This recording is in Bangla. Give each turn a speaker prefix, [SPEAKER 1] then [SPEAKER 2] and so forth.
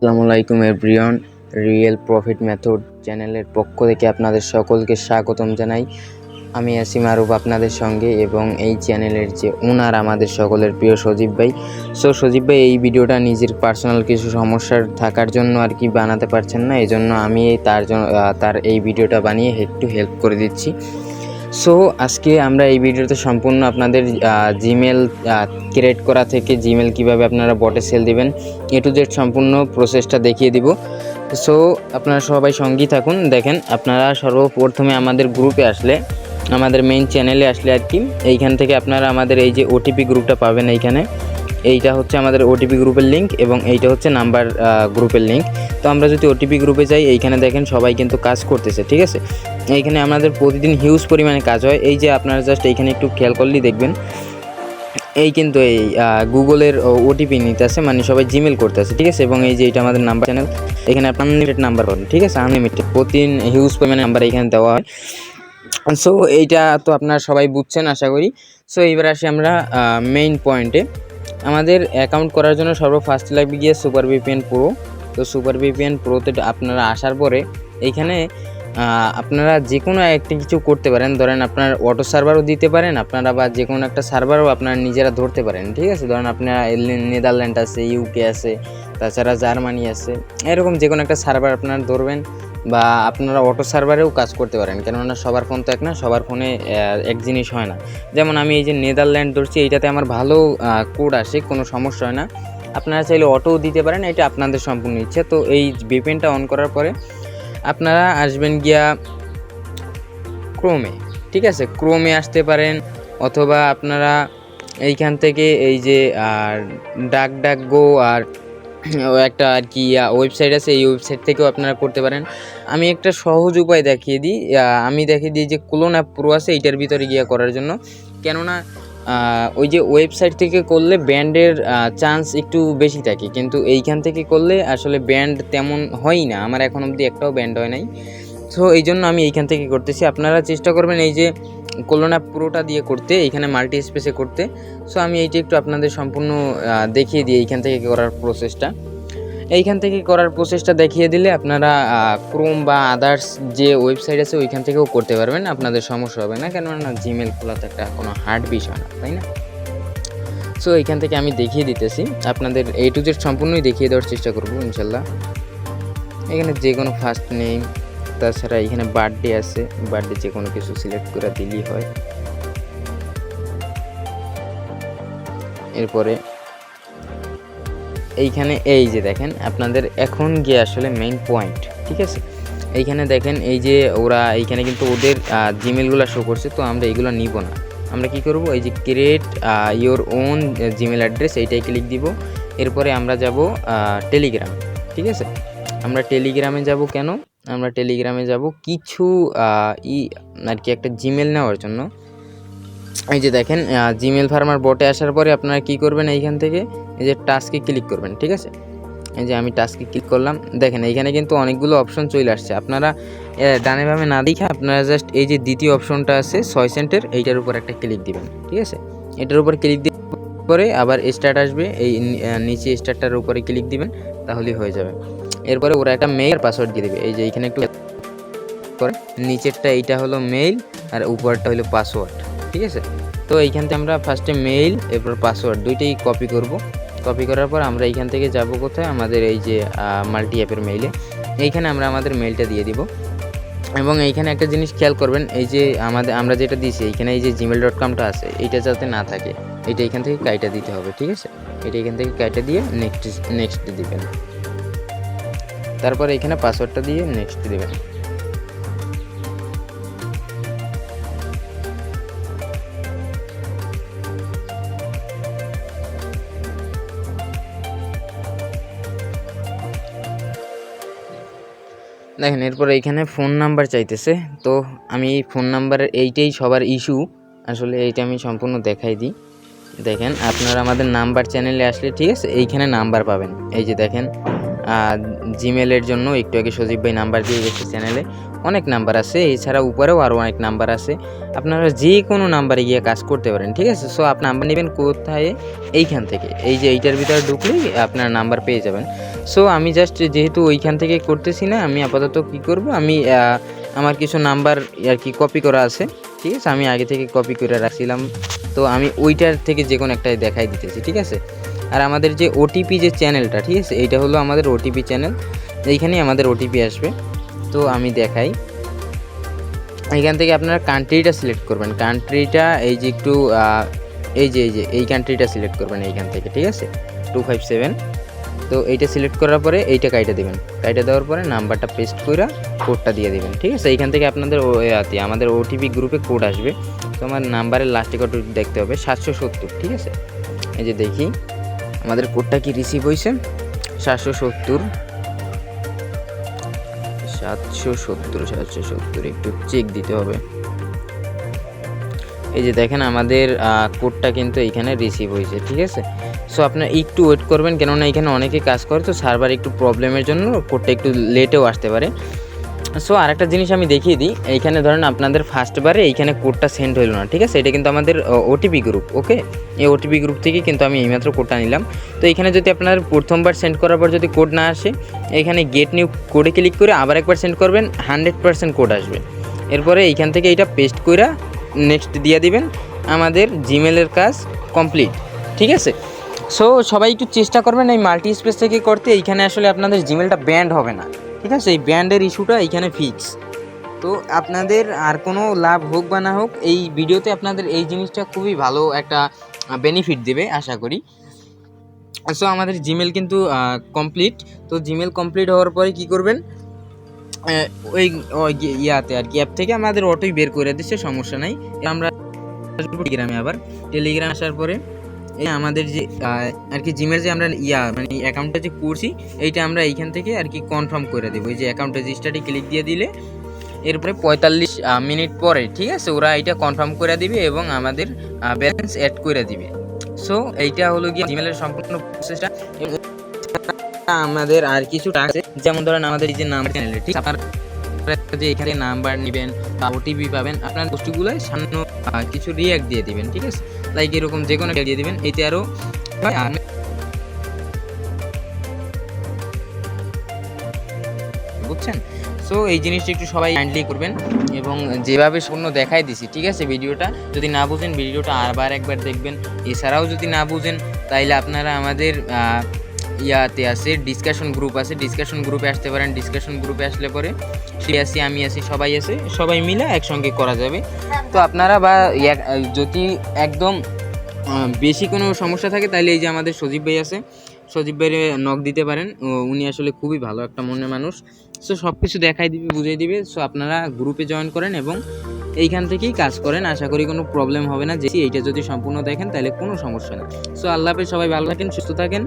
[SPEAKER 1] আসসালামু আলাইকুম এভরিওয়ান, রিয়েল প্রফিট মেথড চ্যানেলের পক্ষ থেকে আপনাদের সকলকে স্বাগতম জানাই। আমি আসিম আরুফ আপনাদের সঙ্গে এবং এই চ্যানেলের যে ওনার আমাদের সকলের প্রিয় সজীব ভাই। সো সজীব ভাই, এই ভিডিওটা নিজের পার্সোনাল কিছু সমস্যার থাকার জন্য আর কি বানাতে পারছেন না এই জন্য আমি তার জন্য তার এই ভিডিওটা বানিয়ে একটু হেল্প করে দিচ্ছি। সো আজকে আমরা এই ভিডিওতে সম্পূর্ণ আপনাদের জিমেল ক্রিয়েট করা থেকে জিমেল কীভাবে আপনারা বটে সেল দিবেন, এ টু জেড সম্পূর্ণ প্রসেসটা দেখিয়ে দিব। সো আপনারা সবাই সঙ্গী থাকুন। দেখেন, আপনারা সর্বপ্রথমে আমাদের গ্রুপে আসলে, আমাদের মেইন চ্যানেলে আসলে আর কি, এইখান থেকে আপনারা আমাদের এই যে ওটিপি গ্রুপটা পাবেন এইখানে। এইটা হচ্ছে আমাদের ওটিপি গ্রুপের লিঙ্ক এবং এইটা হচ্ছে নাম্বার গ্রুপের লিঙ্ক তো আমরা যদি ওটিপি গ্রুপে যাই, এইখানে দেখেন সবাই কিন্তু কাজ করতেছে, ঠিক আছে? এইখানে আমাদের প্রতিদিন হিউজ পরিমাণে কাজ হয়। এই যে আপনারা জাস্ট এইখানে একটু খেয়াল করলেই দেখবেন, এই কিন্তু এই গুগলের ওটিপি নিতে আছে মানে সবাই জিমেল করতে আছে ঠিক আছে? এবং এই যে এটা আমাদের নাম্বার চ্যানেল এখানে আপনার আনলিমিটেড নাম্বার পাবেন, ঠিক আছে? আনলিমিটেড প্রতিদিন হিউজ পরিমাণে নাম্বার এখানে দেওয়া হয়। সো এইটা তো আপনারা সবাই বুঝছেন, আশা করি। সো এইবার আসি আমরা মেইন পয়েন্টে আমাদের অ্যাকাউন্ট করার জন্য সর্বফার্স্ট লাগবে গিয়ে সুপার ভিপিএন প্রো তো সুপার ভিপিএন প্রোতে আপনারা আসার পরে এইখানে আপনারা যে কোনো একটা কিছু করতে পারেন। ধরেন আপনার অটো সার্ভারও দিতে পারেন, আপনারা বা যে কোনো একটা সার্ভারও আপনারা নিজেরা ধরতে পারেন, ঠিক আছে? ধরেন আপনার নেদারল্যান্ড আছে ইউকে আছে, তাছাড়া জার্মানি আছে, এরকম যে কোনো একটা সার্ভার আপনারা ধরবেন। বা আপনারা অটো সার্ভারেও কাজ করতে পারেন। কেননা সবার ফোন তো এক না, সবার ফোনে এক জিনিস হয় না। যেমন আমি এই যে নেদারল্যান্ড ধরছি, এইটাতে আমার ভালো কোড আসে, কোনো সমস্যা হয় না। আপনারা চাইলে অটোও দিতে পারেন, এটা আপনাদের সম্পূর্ণ ইচ্ছা। তো এই ভিপিএনটা অন করার পরে আপনারা আসবেন গিয়া ক্রোমে ঠিক আছে? ক্রোমে আসতে পারেন, অথবা আপনারা এইখান থেকে এই যে, আর ডাক ডাক গো আর একটা আর কি ওয়েবসাইট আছে, এই ওয়েবসাইট থেকেও আপনারা করতে পারেন। আমি একটা সহজ উপায় দেখিয়ে দিই আমি দেখিয়ে দিই যে ক্লোন অ্যাপ প্রো আছে, এইটার ভিতরে গিয়ে করার জন্য। কেননা ওই যে ওয়েবসাইট থেকে করলে ব্যান্ডের চান্স একটু বেশি থাকে। কিন্তু এইখান থেকে করলে আসলে ব্যান্ড তেমন হয়ই না। আমার এখন অবধি একটাও ব্যান্ড হয় নাই। সো এই জন্য আমি এইখান থেকে করতেছি। আপনারা চেষ্টা করবেন এই যে কোলোনা পুরোটা দিয়ে করতে, এইখানে মাল্টি স্পেসে করতে। সো আমি এইটা একটু আপনাদের সম্পূর্ণ দেখিয়ে দিই এইখান থেকে করার প্রসেসটা এইখান থেকে করার প্রসেসটা দেখিয়ে দিলে আপনারা ক্রোম বা আদার্স যে ওয়েবসাইট আছে, ওইখান থেকেও করতে পারবেন। আপনাদের সমস্যা হবে না, কেননা জিমেল খোলা তো একটা কোনো হার্ড বিষয় না, তাই না? সো এইখান থেকে আমি দেখিয়ে দিতেছি। আপনাদের এই টু জেড সম্পূর্ণই দেখিয়ে দেওয়ার চেষ্টা করব, ইনশাল্লাহ। এখানে যে কোনো ফার্স্ট নেম তাছাড়া এখানে বার্থডে আছে, বার্থডে যে কোনো কিছু সিলেক্ট করে দিলেই হয়। এরপরে এইখানে এই যে দেখেন, আপনাদের এখন গিয়ে আসলে মেইন পয়েন্ট ঠিক আছে? এইখানে দেখেন এই যে ওরা এইখানে কিন্তু ওদের জিমেলগুলো শো করছে, তো আমরা এইগুলো নিব না। আমরা কি করব? এই যে create your own Gmail address এইটাই ক্লিক দিব। এরপরে আমরা যাব টেলিগ্রাম ঠিক আছে? আমরা টেলিগ্রামে যাব কেন? আমরা টেলিগ্রামে যাব। কিছু ই, আর কি একটা জিমেল নেওয়ার জন্য। এই যে দেখেন জিমেল ফার্মার বটে আসার পরে আপনারা কি করবেন এইখান থেকে? এই যে টাস্কে ক্লিক করবেন, ঠিক আছে? এই যে আমি টাস্কে ক্লিক করলাম। দেখেন, এইখানে কিন্তু অনেকগুলো অপশন চলে আসছে। আপনারা ডানে বামে না দেখে আপনারা জাস্ট এই যে দ্বিতীয় অপশনটা আছে, ছয় সেন্টের এইটার উপর একটা ক্লিক দিবেন, ঠিক আছে? এটার উপর ক্লিক দিয়ে পরে আবার স্টার্ট আসবে। এই নিচে স্টার্টটার উপরে ক্লিক দিবেন, তাহলেই হয়ে যাবে। এরপরে ওরা একটা মেইল পাসওয়ার্ড দিয়ে দেবে। এই যে এইখানে একটু করে, নিচেরটা এইটা হলো মেইল আর উপরটা হলো পাসওয়ার্ড ঠিক আছে? তো এইখান থেকে আমরা ফার্স্টে মেইল এরপর পাসওয়ার্ড দুইটাই কপি করব। কপি করার পর আমরা এইখান থেকে যাব কোথায়? আমাদের এই যে মাল্টি অ্যাপের মেইলে এইখানে আমরা আমাদের মেইলটা দিয়ে দিব। এবং এইখানে একটা জিনিস খেয়াল করবেন, এই যে আমাদের, আমরা যেটা দিয়েছি, এইখানে এই যে জিমেল ডট কমটা আছে, এইটা যাতে না থাকে এটা এখান থেকে কাইটা দিতে হবে, ঠিক আছে? এটা এখান থেকে কাইটা দিয়ে নেক্সট নেক্সট দিবেন। তারপর এখানে পাসওয়ার্ডটা দিয়ে নেক্সট দেবেন। দেখেন, এরপর এইখানে ফোন নাম্বার চাইতেছে। তো আমি এই ফোন নাম্বারের এইটাই সবার ইস্যু আসলে এইটা আমি সম্পূর্ণ দেখাই দিই। দেখেন, আপনারা আমাদের নাম্বার চ্যানেলে আসলে ঠিক আছে, এইখানে নাম্বার পাবেন। এই যে দেখেন জিমেলের জন্য একটু আগে সজীব ভাই নাম্বার দিয়ে গেছে চ্যানেলে। অনেক নাম্বার আছে এছাড়া উপরেও আরও অনেক নাম্বার আছে। আপনারা যে কোনো নাম্বারে গিয়ে কাজ করতে পারেন, ঠিক আছে? সো আপনি নাম্বার নেবেন কোথায়? এইখান থেকে। এই যে এইটার ভিতরে ঢুকলেই আপনার নাম্বার পেয়ে যাবেন। সো আমি জাস্ট যেহেতু ওইখান থেকে করতেছি না, আমি আপাতত কি করব? আমি আমার কিছু নাম্বার আর কি কপি করা আছে, ঠিক আছে? আমি আগে থেকে কপি করে রাখছিলাম। তো আমি ওইটার থেকে যে কোনো একটাই দেখাই দিতেছি, ঠিক আছে? আর আমাদের যে ওটিপি যে চ্যানেলটা ঠিক আছে? এইটা হলো আমাদের ওটিপি চ্যানেল এইখানেই আমাদের ওটিপি আসবে। তো আমি দেখাই। এইখান থেকে আপনারা কান্ট্রিটা সিলেক্ট করবেন। কান্ট্রিটা এই যে একটু এই যে এই যে, এই কান্ট্রিটা সিলেক্ট করবেন এইখান থেকে, ঠিক আছে? টু ফাইভ সেভেন তো এইটা সিলেক্ট করার পরে এইটা কাইটা দিবেন। কাইটা দেওয়ার পরে নাম্বারটা পেস্ট করে কোডটা দিয়ে দেবেন, ঠিক আছে? এইখান থেকে আপনাদের আমাদের ওটিপি গ্রুপে কোড আসবে। তো আমার নাম্বারের লাস্টে কোড দেখতে হবে, সাতশো সত্তর, ঠিক আছে? এই যে দেখি। আমাদের কোডটা কি রিসিভ হয়েছে? সাতশো সত্তর। সাতশো সত্তর সাতশো সত্তর, একটু চেক দিতে হবে। এই যে দেখেন আমাদের কোডটা কিন্তু এখানে রিসিভ হয়েছে, ঠিক আছে? সো আপনার একটু ওয়েট করবেন, কেননা এখানে অনেকে কাজ করে, তো সার্ভার একটু প্রবলেমের জন্য কোডটা একটু লেটেও আসতে পারে। সো আরেকটা জিনিস আমি দেখিয়ে দিই। এইখানে ধরেন আপনাদের ফার্স্টবারে এইখানে কোডটা সেন্ড হলো না, ঠিক আছে? এটা কিন্তু আমাদের ওটিপি গ্রুপ ওকে এই ওটিপি গ্রুপ থেকে কিন্তু আমি এইমাত্র কোডটা নিলাম। তো এখানে যদি আপনার প্রথমবার সেন্ড করার পর যদি কোড না আসে এখানে গেট নিউ কোডে ক্লিক করে আবার একবার সেন্ড করবেন হান্ড্রেড পার্সেন্ট কোড আসবে। এরপরে এইখান থেকে এইটা পেস্ট করে নেক্সট দিয়ে দিবেন, আমাদের জিমেলের কাজ কমপ্লিট ঠিক আছে? সো সবাই একটু চেষ্টা করবেন এই মাল্টি স্পেস থেকে করতে। এইখানে আসলে আপনাদের জিমেলটা ব্যান্ড হবে না। ঠিক আছে, এই ব্যান্ডের ইস্যুটা এইখানে ফিক্স তো আপনাদের আর কোনো লাভ হোক বা না হোক, এই ভিডিওতে আপনাদের এই জিনিসটা খুবই ভালো একটা বেনিফিট দেবে, আশা করি। সো আমাদের জিমেল কিন্তু কমপ্লিট তো জিমেল কমপ্লিট হওয়ার পরে কি করবেন? ওই ইয়াতে আর কি অ্যাপ থেকে আমাদের অটোই বের করে দিচ্ছে, সমস্যা নাই। আমরা টেলিগ্রামে আবার। টেলিগ্রাম আসার পরে এই আমাদের যে আর কি জিমেল যে আমরা ইয়া মানে অ্যাকাউন্টটা যে করছি, এইটা আমরা এইখান থেকে আর কি কনফার্ম করে দেবো। এই যে অ্যাকাউন্ট রেজিস্টারে ক্লিক দিয়ে দিলে, এরপরে পঁয়তাল্লিশ মিনিট পরে, ঠিক আছে? ওরা এটা কনফার্ম করে দিবে এবং আমাদের ব্যালেন্স অ্যাড করে দিবে। সো এইটা হলো গিয়ে জিমেলের সম্পূর্ণ প্রসেসটা আমাদের আর কিছু টাকা যেমন ধরেন আমাদের এই যে নাম্বার চ্যানেলে ঠিক আপনার যে এখানে নাম্বার নেবেন বা ওটিপি পাবেন, আপনার বস্তুগুলো সামান্য কিছু রিয়াক্ট দিয়ে দিবেন, ঠিক আছে? লাইক এরকম যে কোনো দিয়ে দেবেন। এতে আরও বুঝছেন? সো এই জিনিসটা একটু সবাই হ্যান্ডলি করবেন এবং যেভাবে শূন্য দেখাই দিছি, ঠিক আছে? ভিডিওটা যদি না বুঝেন, ভিডিওটা আরবার একবার দেখবেন। এছাড়াও যদি না বুঝেন, তাইলে আপনারা আমাদের ইয়াতে আছে ডিসকাশন গ্রুপ আছে। ডিসকাশন গ্রুপে আসতে পারেন। ডিসকাশন গ্রুপে আসলে পরে সে আসি, আমি আছি সবাই আছে সবাই মিলে একসঙ্গে করা যাবে। তো আপনারা বা যদি একদম বেশি কোনো সমস্যা থাকে তাহলে এই যে আমাদের সজীব ভাই আছে, সজীব ভাইয়ের নখ দিতে পারেন। উনি আসলে খুবই ভালো একটা মনের মানুষ। সো সব কিছু দেখাই দিবে বুঝিয়ে দিবে। সো আপনারা গ্রুপে জয়েন করেন এবং এইখান থেকেই কাজ করেন। আশা করি কোনো প্রবলেম হবে না। যে এইটা যদি সম্পূর্ণ দেখেন তাহলে কোনো সমস্যা নেই। সো আল্লাহ হাফেজ, সবাই ভালো থাকেন, সুস্থ থাকেন।